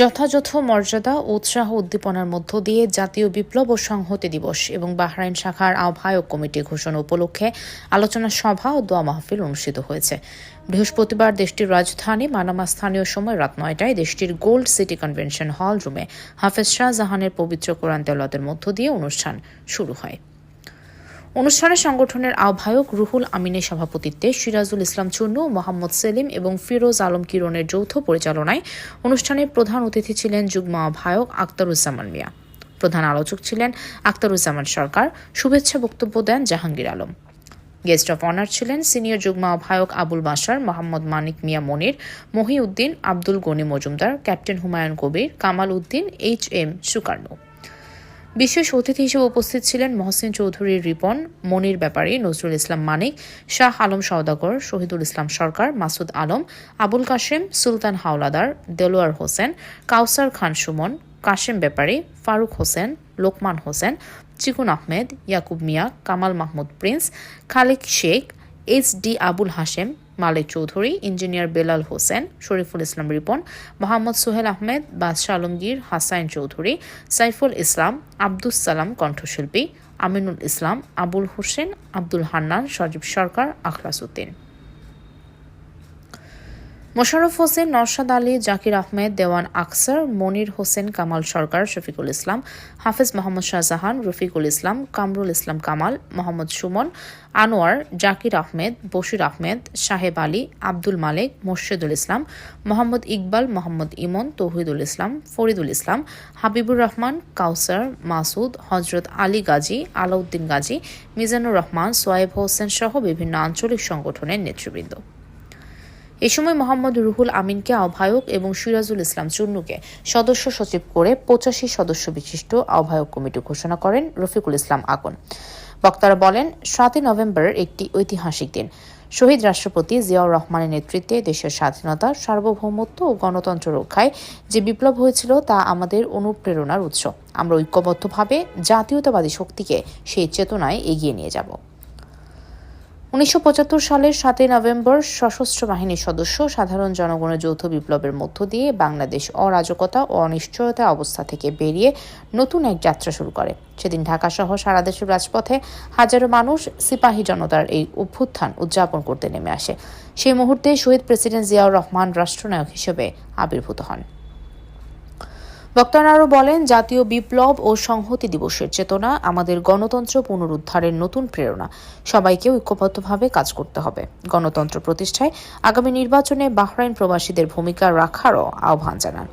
যথাযথ মর্যাদা ও উৎসাহ উদ্দীপনার মধ্য দিয়ে জাতীয় বিপ্লব ও সংহতি দিবস এবং বাহরাইন শাখার আহ্বায়ক কমিটি ঘোষণা উপলক্ষে আলোচনা সভা ও দোয়া মাহফিল অনুষ্ঠিত হয়েছে। বৃহস্পতিবার দেশটির রাজধানী মানামা স্থানীয় সময় রাত নয়টায় দেশটির গোল্ড সিটি কনভেনশন হল রুমে হাফেজ শাহজাহানের পবিত্র কোরআন তেলাওয়াতের মধ্য দিয়ে অনুষ্ঠান শুরু হয়। অনুষ্ঠানে সংগঠনের আহ্বায়ক রুহুল আমিনের সভাপতিত্বে সিরাজুল ইসলাম চুন্নু, মোহাম্মদ সেলিম এবং ফিরোজ আলম কিরণের যৌথ পরিচালনায় অনুষ্ঠানে প্রধান অতিথি ছিলেন যুগ্ম আহ্বায়ক আক্তারুজ্জামান মিয়া। প্রধান আলোচক ছিলেন আক্তারুজ্জামান সরকার। শুভেচ্ছা বক্তব্য দেন Jahangir Alam. Guest of honour ছিলেন সিনিয়র যুগ্ম আহ্বায়ক Abul Basar Mohammad Manik Mia Monir, Mohiuddin Abdul Gani Majumdar, captain Humayun Kabir, Kamal Uddin, H M Sukarnu বিশেষ অতিথি হিসেবে উপস্থিত ছিলেন মহসিন চৌধুরী রিপন, মনির ব্যাপারী, নজরুল ইসলাম মানিক, শাহ আলম সওদাগর, শহীদুল ইসলাম সরকার, মাসুদ আলম, আবুল কাশেম, সুলতান হাওলাদার, দেলোয়ার হোসেন, কাউসার খান সুমন, কাশেম ব্যাপারী, Faruk Hossain, Lokman Hossain, Chikun Ahmed, Yakub Mia, Kamal Mahmud Prince, Khalik Sheikh, H D Abul Hashem Malik Chowdhury, engineer Belal Hossain, Shariful Islam Ripon, Mohammad Sohel Ahmed, Badshah Alamgir, Hasain Chowdhury, Saiful Islam, Abdus Salam কণ্ঠশিল্পী, আমিনুল ইসলাম, আবুল হোসেন, আব্দুল হান্নান, সজীব সরকার, আখলাস উদ্দিন। মোশাররফ হোসেন নরশাদ আলী, জাকির আহমেদ, দেওয়ান আকসার, মনির হোসেন, কামাল সরকার, শফিকুল ইসলাম, হাফেজ মোহাম্মদ শাহজাহান, রফিকুল ইসলাম, কামরুল ইসলাম কামাল, মোহাম্মদ সুমন, আনোয়ার, জাকির আহমেদ, বশির আহমেদ সাহেব আলী, আব্দুল মালেক, মোর্শেদুল ইসলাম, মোহাম্মদ ইকবাল, মোহাম্মদ ইমন, তৌহিদুল ইসলাম, ফরিদুল ইসলাম, হাবিবুর রহমান, কাউসার, মাসুদ, হজরত আলী গাজী, আলাউদ্দিন গাজী, মিজানুর রহমান সোয়েব হোসেন সহ বিভিন্ন আঞ্চলিক সংগঠনের নেতৃবৃন্দ। এ সময় মোহাম্মদ রুহুল আমিনকে আহ্বায়ক এবং সিরাজুল ইসলাম চুন্নুকে সদস্য সচিব করে পঁচাশি সদস্য বিশিষ্ট আহ্বায়ক কমিটি ঘোষণা করেন রফিকুল ইসলাম আকন বক্তারা বলেন, সাতই নভেম্বর একটি ঐতিহাসিক দিন। শহীদ রাষ্ট্রপতি জিয়াউর রহমানের নেতৃত্বে দেশের স্বাধীনতা, সার্বভৌমত্ব ও গণতন্ত্র রক্ষায় যে বিপ্লব হয়েছিল তা আমাদের অনুপ্রেরণার উৎস। আমরা ঐক্যবদ্ধভাবে জাতীয়তাবাদী শক্তিকে সেই চেতনায় এগিয়ে নিয়ে যাব। উনিশশো পঁচাত্তর সালের সাতই নভেম্বর সশস্ত্র বাহিনীর সদস্য, সাধারণ জনগণের যৌথ বিপ্লবের মধ্য দিয়ে বাংলাদেশ অরাজকতা ও অনিশ্চয়তা অবস্থা থেকে বেরিয়ে নতুন এক যাত্রা শুরু করে। সেদিন ঢাকা সহ সারা দেশের রাজপথে হাজারো মানুষ সিপাহী জনতার এই অভ্যুত্থান উদযাপন করতে নেমে আসে। সেই মুহূর্তে শহীদ প্রেসিডেন্ট জিয়াউর রহমান রাষ্ট্রনায়ক হিসেবে আবির্ভূত হন। বক্তারা আরও বলেন, জাতীয় বিপ্লব ও সংহতি দিবসের চেতনা আমাদের গণতন্ত্র পুনরুদ্ধারের নতুন প্রেরণা। সবাইকে ঐক্যবদ্ধভাবে কাজ করতে হবে। গণতন্ত্র প্রতিষ্ঠায় আগামী নির্বাচনে বাহরাইন প্রবাসীদের ভূমিকা রাখারও আহ্বান জানান।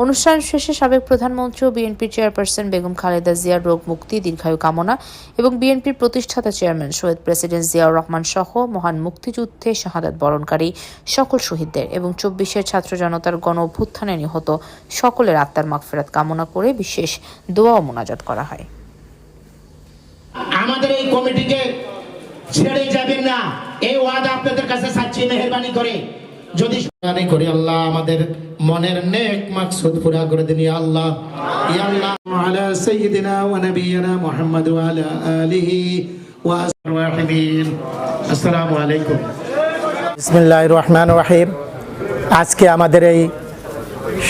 অনুষ্ঠান শেষে সাবেক প্রধানমন্ত্রী ও বিএনপির চেয়ারপারসন বেগম খালেদা জিয়ার রোগ মুক্তি, দীর্ঘায়ু কামনা এবং বিএনপির প্রতিষ্ঠাতা চেয়ারম্যান শহীদ প্রেসিডেন্ট জিয়াউর রহমান সহ মহান মুক্তিযুদ্ধে শাহাদাত বরণকারী সকল শহীদদের এবং চব্বিশের ছাত্র জনতার গণ অভ্যুত্থানে নিহত সকলের আত্মার মাগফেরাত কামনা করে বিশেষ দোয়া ও মোনাজাত করা হয়। আমাদের এই কমিটিকে ছেড়ে যাবেন না। এই ওয়াদা আপনাদের কাছে সাচ্ছি, মেহরবানি করে। যদি শুনানি করি আল্লাহ আমাদের মনের নেক মাকসুদ পুরা করে দিন আল্লাহ। ইয়া আল্লাহ। আলা সাইয়্যিদিনা ওয়া নাবিয়িনা মুহাম্মদ ওয়া আলা আলিহি ওয়া সাহবিহি আসসালামু আলাইকুম। বিসমিল্লাহির রহমানির রহিম। আজকে আমাদের এই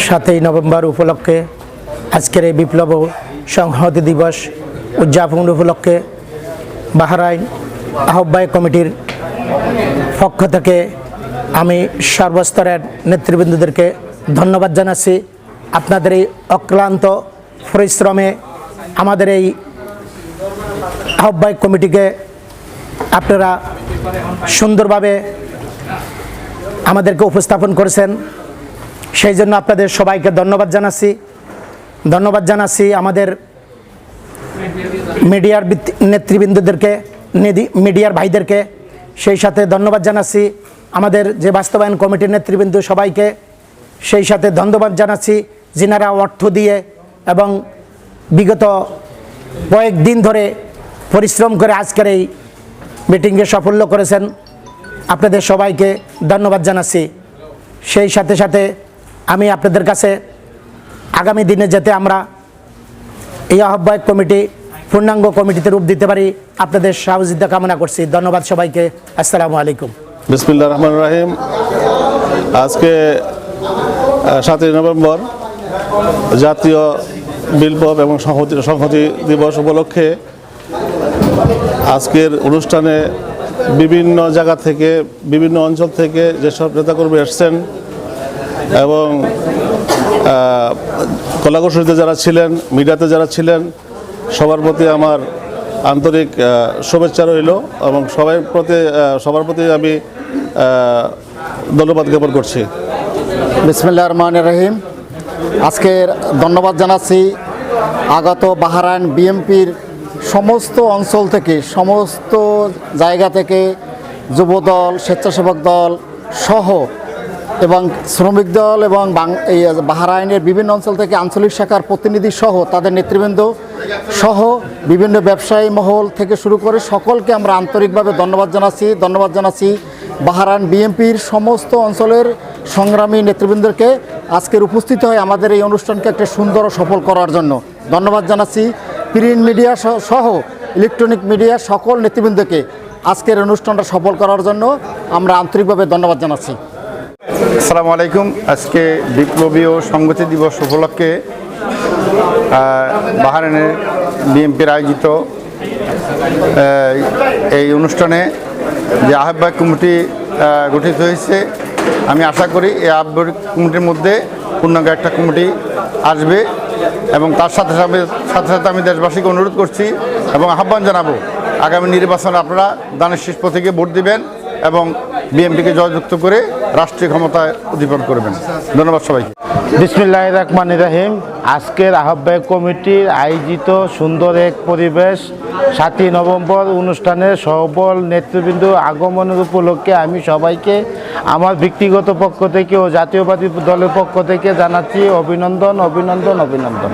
সাতই নভেম্বর উপলক্ষে আজকের এই বিপ্লব সংহতি দিবস উদযাপন উপলক্ষে বাহরাইন আহ্বায়ক কমিটির পক্ষ থেকে আমি সর্বস্তরের নেতৃবৃন্দদেরকে ধন্যবাদ জানাচ্ছি। আপনাদের এই অক্লান্ত পরিশ্রমে আমাদের এই আহ্বায়ক কমিটিকে আপনারা সুন্দরভাবে আমাদেরকে উপস্থাপন করেছেন। সেই জন্য আপনাদের সবাইকে ধন্যবাদ জানাচ্ছি। ধন্যবাদ জানাচ্ছি আমাদের মিডিয়ার নেতৃবৃন্দদেরকে নেদি- মিডিয়ার ভাইদেরকে। সেই সাথে ধন্যবাদ জানাচ্ছি। আমাদের যে বাস্তবায়ন কমিটির নেতৃবৃন্দ সবাইকে সেই সাথে ধন্যবাদ জানাচ্ছি। যিনারা অর্থ দিয়ে এবং বিগত কয়েকদিন ধরে পরিশ্রম করে আজকের এই মিটিংকে সাফল্য করেছেন, আপনাদের সবাইকে ধন্যবাদ জানাচ্ছি। সেই সাথে সাথে আমি আপনাদের কাছে আগামী দিনে যাতে আমরা এই আহ্বায়ক কমিটি, পূর্ণাঙ্গ কমিটিতে রূপ দিতে পারি, আপনাদের সহযোগিতা কামনা করছি। ধন্যবাদ সবাইকে। আসসালামু আলাইকুম। বিসমিল্লা রহমান রাহিম। আজকে সাতই নভেম্বর, জাতীয় বিপ্লব এবং সংহতি সংহতি দিবস উপলক্ষে আজকের অনুষ্ঠানে বিভিন্ন জায়গা থেকে, বিভিন্ন অঞ্চল থেকে যেসব নেতাকর্মী এসছেন এবং কলাকুশলীতে যারা ছিলেন, মিডিয়াতে যারা ছিলেন, সবার প্রতি আমার আন্তরিক শুভেচ্ছা রইল এবং সবাই প্রতি সবার প্রতি আমি ধন্যবাদ জ্ঞাপন করছি। বিসমিল্লা রহমান রহিম। আজকের ধন্যবাদ জানাচ্ছি আগত বাহারাইন বিএমপির সমস্ত অঞ্চল থেকে, সমস্ত জায়গা থেকে যুবদল, স্বেচ্ছাসেবক দল সহ এবং শ্রমিক দল এবং বাহারাইনের বিভিন্ন অঞ্চল থেকে আঞ্চলিক শাখার প্রতিনিধি সহ তাদের নেতৃবৃন্দ সহ বিভিন্ন ব্যবসায়ী মহল থেকে শুরু করে সকলকে আমরা আন্তরিকভাবে ধন্যবাদ জানাচ্ছি ধন্যবাদ জানাচ্ছি বাহারান বিএনপির সমস্ত অঞ্চলের সংগ্রামী নেতৃবৃন্দকে। আজকের উপস্থিত হয় আমাদের এই অনুষ্ঠানকে একটা সুন্দর ও সফল করার জন্য ধন্যবাদ জানাচ্ছি। প্রিন্ট মিডিয়া সহ- ইলেকট্রনিক মিডিয়া সকল নেতৃবৃন্দকে আজকের অনুষ্ঠানটা সফল করার জন্য আমরা আন্তরিকভাবে ধন্যবাদ জানাচ্ছি। আসসালামু আলাইকুম। আজকে বিপ্লবী ও সংগতি দিবস উপলক্ষে বাহারানের বিএনপির আয়োজিত এই অনুষ্ঠানে যে আহ্বায়ক কমিটি গঠিত হয়েছে, আমি আশা করি এই আহ্বায়ক কমিটির মধ্যে পূর্ণাঙ্গ একটা কমিটি আসবে এবং তার সাথে সাথে সাথে সাথে আমি দেশবাসীকে অনুরোধ করছি এবং আহ্বান জানাব, আগামী নির্বাচনে আপনারা দানের শীষ প্রতীকে ভোট দিবেন এবং বিএনপিকে জয়যুক্ত করে রাষ্ট্রীয় ক্ষমতায় অধিপন করবেন। ধন্যবাদ সবাইকে। বিসমিল্লাহ রহমান রাহিম। আজকের আহ্বায়ক কমিটির আয়োজিত সুন্দর এক পরিবেশ সাতই নভেম্বর অনুষ্ঠানে সবল নেতৃবৃন্দ আগমনের উপলক্ষে আমি সবাইকে আমার ব্যক্তিগত পক্ষ থেকে ও জাতীয়বাদী দলের পক্ষ থেকে জানাচ্ছি অভিনন্দন অভিনন্দন অভিনন্দন।